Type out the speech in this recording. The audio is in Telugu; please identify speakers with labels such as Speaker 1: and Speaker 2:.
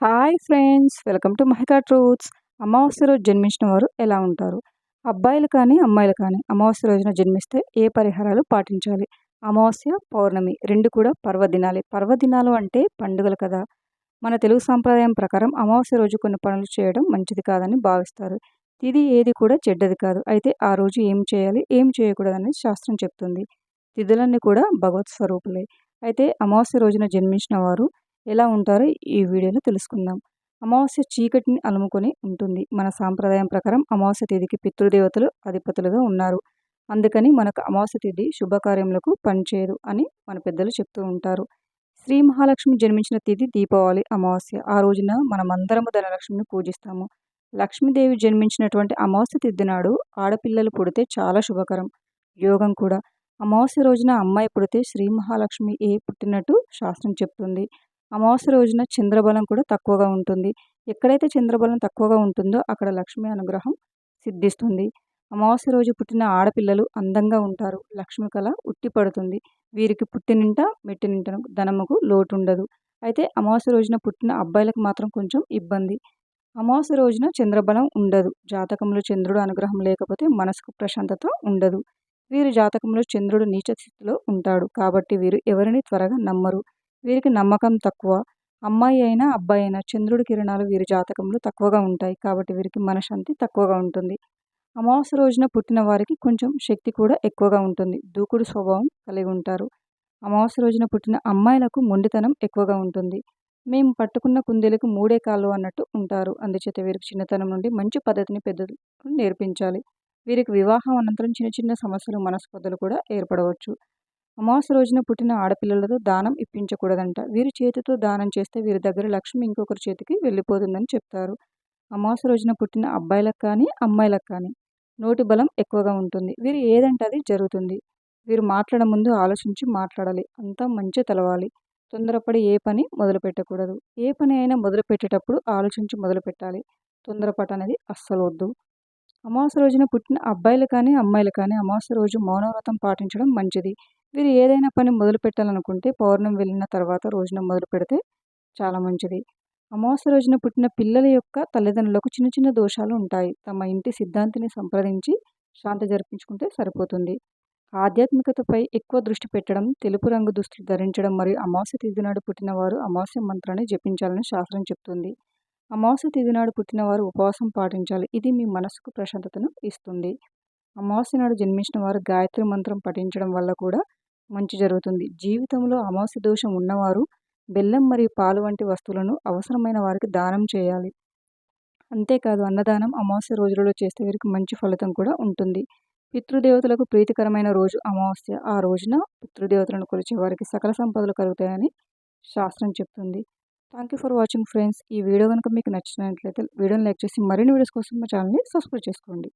Speaker 1: Hi friends welcome to Mahika truths. అమావాస్య రోజు జన్మించిన వారు ఎలా ఉంటారు? అబ్బాయిలు కానీ అమ్మాయిలు కానీ అమావాస్య రోజున జన్మిస్తే ఏ పరిహారాలు పాటించాలి? అమావాస్య పౌర్ణమి రెండు కూడా పర్వదినాలే. పర్వదినాలు అంటే పండుగలు కదా. మన తెలుగు సాంప్రదాయం ప్రకారం అమావాస్య రోజు కొన్ని పనులు చేయడం మంచిది కాదని భావిస్తారు. తిది ఏది కూడా చెడ్డది కాదు. అయితే ఆ రోజు ఏం చేయాలి ఏం చేయకూడదని శాస్త్రం చెప్తుంది. తిథులన్నీ కూడా భగవత్ స్వరూపులే. అయితే అమావాస్య రోజున జన్మించిన వారు ఎలా ఉంటారో ఈ వీడియోలో తెలుసుకుందాం. అమావాస్య చీకటిని అలుముకొని ఉంటుంది. మన సాంప్రదాయం ప్రకారం అమావాస్య తేదీకి పితృదేవతలు అధిపతులుగా ఉన్నారు. అందుకని మనకు అమావాస్య తేదీ శుభకార్యములకు పనిచేయదు అని మన పెద్దలు చెప్తూ ఉంటారు. శ్రీ మహాలక్ష్మి జన్మించిన తేదీ దీపావళి అమావాస్య. ఆ రోజున మనమందరము ధనలక్ష్మిని పూజిస్తాము. లక్ష్మీదేవి జన్మించినటువంటి అమావాస్య తిథి నాడు ఆడపిల్లలు పుడితే చాలా శుభకరం. యోగం కూడా. అమావాస్య రోజున అమ్మాయి పుడితే శ్రీ మహాలక్ష్మి ఏ పుట్టినట్టు శాస్త్రం చెప్తుంది. అమావాస్య రోజున చంద్రబలం కూడా తక్కువగా ఉంటుంది. ఎక్కడైతే చంద్రబలం తక్కువగా ఉంటుందో అక్కడ లక్ష్మీ అనుగ్రహం సిద్ధిస్తుంది. అమావాస్య రోజు పుట్టిన ఆడపిల్లలు అందంగా ఉంటారు. లక్ష్మి కళ ఉట్టి పడుతుంది. వీరికి పుట్టినింట మెట్టినింట ధనముకు లోటు ఉండదు. అయితే అమావాస్య రోజున పుట్టిన అబ్బాయిలకు మాత్రం కొంచెం ఇబ్బంది. అమావాస్య రోజున చంద్రబలం ఉండదు. జాతకంలో చంద్రుడు అనుగ్రహం లేకపోతే మనసుకు ప్రశాంతత ఉండదు. వీరి జాతకంలో చంద్రుడు నీచ స్థితిలో ఉంటాడు. కాబట్టి వీరు ఎవరిని త్వరగా నమ్మరు. వీరికి నమ్మకం తక్కువ. అమ్మాయి అయినా అబ్బాయి అయినా చంద్రుడి కిరణాలు వీరి జాతకంలో తక్కువగా ఉంటాయి. కాబట్టి వీరికి మనశాంతి తక్కువగా ఉంటుంది. అమావాస్య రోజున పుట్టిన వారికి కొంచెం శక్తి కూడా ఎక్కువగా ఉంటుంది. దూకుడు స్వభావం కలిగి ఉంటారు. అమావాస్య రోజున పుట్టిన అమ్మాయిలకు మొండితనం ఎక్కువగా ఉంటుంది. మేము పట్టుకున్న కుందేలకు మూడే కాళ్ళు అన్నట్టు ఉంటారు. అందుచేత వీరికి చిన్నతనం నుండి మంచి పద్ధతిని పెద్దలు నేర్పించాలి. వీరికి వివాహం అనంతరం చిన్న చిన్న సమస్యలు మనస్పర్ధలు కూడా ఏర్పడవచ్చు. అమావాస్య రోజున పుట్టిన ఆడపిల్లలతో దానం ఇప్పించకూడదంట. వీరి చేతితో దానం చేస్తే వీరి దగ్గర లక్ష్మి ఇంకొకరి చేతికి వెళ్ళిపోతుందని చెప్తారు. అమావాస్య రోజున పుట్టిన అబ్బాయిలకు కానీ అమ్మాయిలకు కానీ నోటి బలం ఎక్కువగా ఉంటుంది. వీరు ఏదంటే అది జరుగుతుంది. వీరు మాట్లాడే ముందు ఆలోచించి మాట్లాడాలి. అంతా మంచి తెలవాలి. తొందరపడి ఏ పని మొదలు పెట్టకూడదు ఏ పని అయినా మొదలు పెట్టేటప్పుడు ఆలోచించి మొదలు పెట్టాలి తొందరపాటు అనేది అస్సలు వద్దు. అమావాస్య రోజున పుట్టిన అబ్బాయిలు కానీ అమ్మాయిలు కానీ అమావాస్య రోజు మౌనవ్రతం పాటించడం మంచిది. వీరు ఏదైనా పని మొదలు పెట్టాలనుకుంటే పౌర్ణమి వెళ్ళిన తర్వాత రోజున మొదలు పెడితే చాలా మంచిది. అమావాస్య రోజున పుట్టిన పిల్లల యొక్క తల్లిదండ్రులకు చిన్న చిన్న దోషాలు ఉంటాయి. తమ ఇంటి సిద్ధాంతిని సంప్రదించి శాంతి జరిపించుకుంటే సరిపోతుంది. ఆధ్యాత్మికతపై ఎక్కువ దృష్టి పెట్టడం తెలుపు రంగు దుస్తులు ధరించడం మరియు అమావాస్య తిథి పుట్టిన వారు అమావాస్య మంత్రాన్ని జపించాలని శాస్త్రం చెప్తుంది. అమావాస్య తిథి పుట్టిన వారు ఉపవాసం పాటించాలి. ఇది మీ మనసుకు ప్రశాంతతను ఇస్తుంది. అమావాస్య నాడు జన్మించిన వారు గాయత్రి మంత్రం పఠించడం వల్ల కూడా మంచి జరుగుతుంది. జీవితంలో అమావాస్య దోషం ఉన్నవారు బెల్లం మరియు పాలు వంటి వస్తువులను అవసరమైన వారికి దానం చేయాలి. అంతేకాదు అన్నదానం అమావాస్య రోజులలో చేస్తే వీరికి మంచి ఫలితం కూడా ఉంటుంది. పితృదేవతలకు ప్రీతికరమైన రోజు అమావాస్య. ఆ రోజున పితృదేవతలను కొలిచే వారికి సకల సంపదలు కలుగుతాయని శాస్త్రం చెప్తుంది. Thank you for watching friends ఈ వీడియో కనుక మీకు నచ్చినట్లయితే వీడియోని లైక్ చేసి మరిన్ని వీడియోస్ కోసం మా ఛానల్ని సబ్స్క్రైబ్ చేసుకోండి.